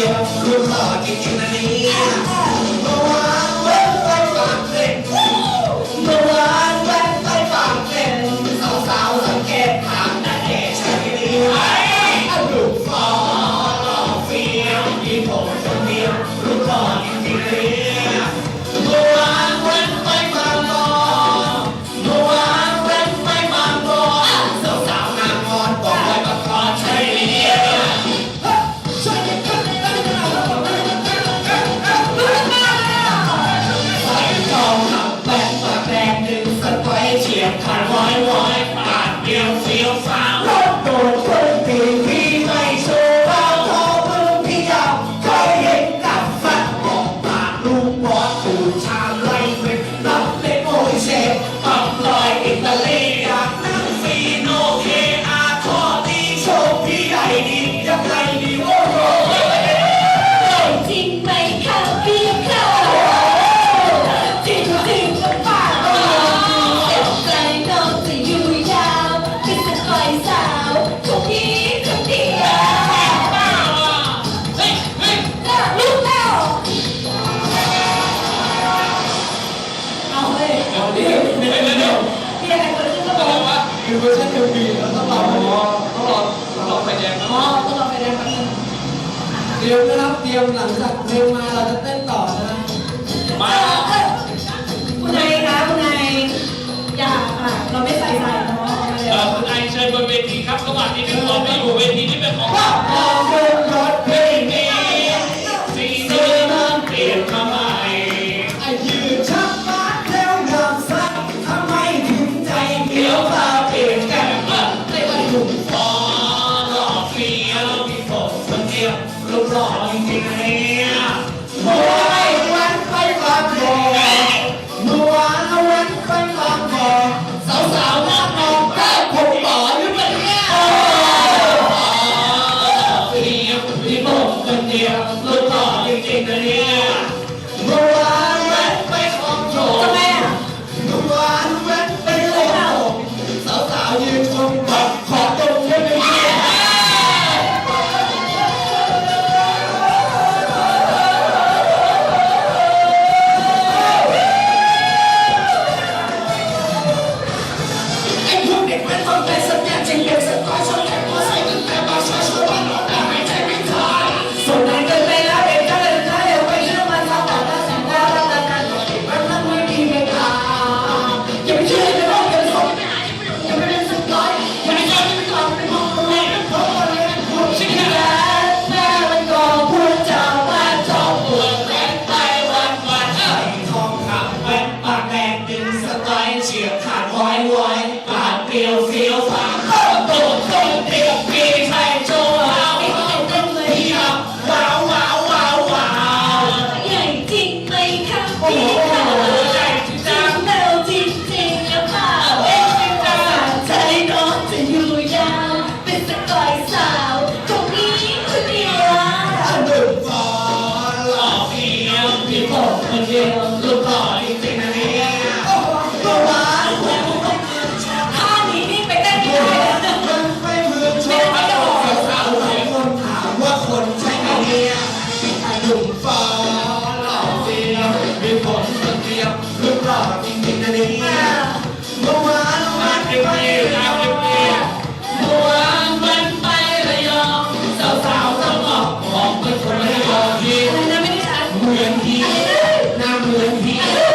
ยอมรู้หล่อจริงๆนะนี่เมื่อวานแวะไปปากเกร็ดเมื่อวานแวะไปปากเกร็ดสาวๆสังเกตถามนาเดชใช่ไหมนี่ไอ้ลูกฟอหล่อเฟี้วมีผมคนเดีรู้หล่อจริงนี่ พันร้อยร้อยบาทเดียวเสียวสาวรถตูดคนที่ที่ไม่สูงเราขอพื้นที่ยาวคยเห็นกับฟันบอกปากลูกบอสตูชาไล่เป็นนับเล็กโอเซฟตับลอยอิตาลีอยากนั่งฟีโน เวอร์ชันดูดีแล้วต้องรอต้องรอต้องรอไฟแดงอ๋อต้องรอไฟแดงครับเดี๋ยวนะครับเตรียมหลังจากเพลงมาเราจะเต้นต่อนะมา não não ouvi.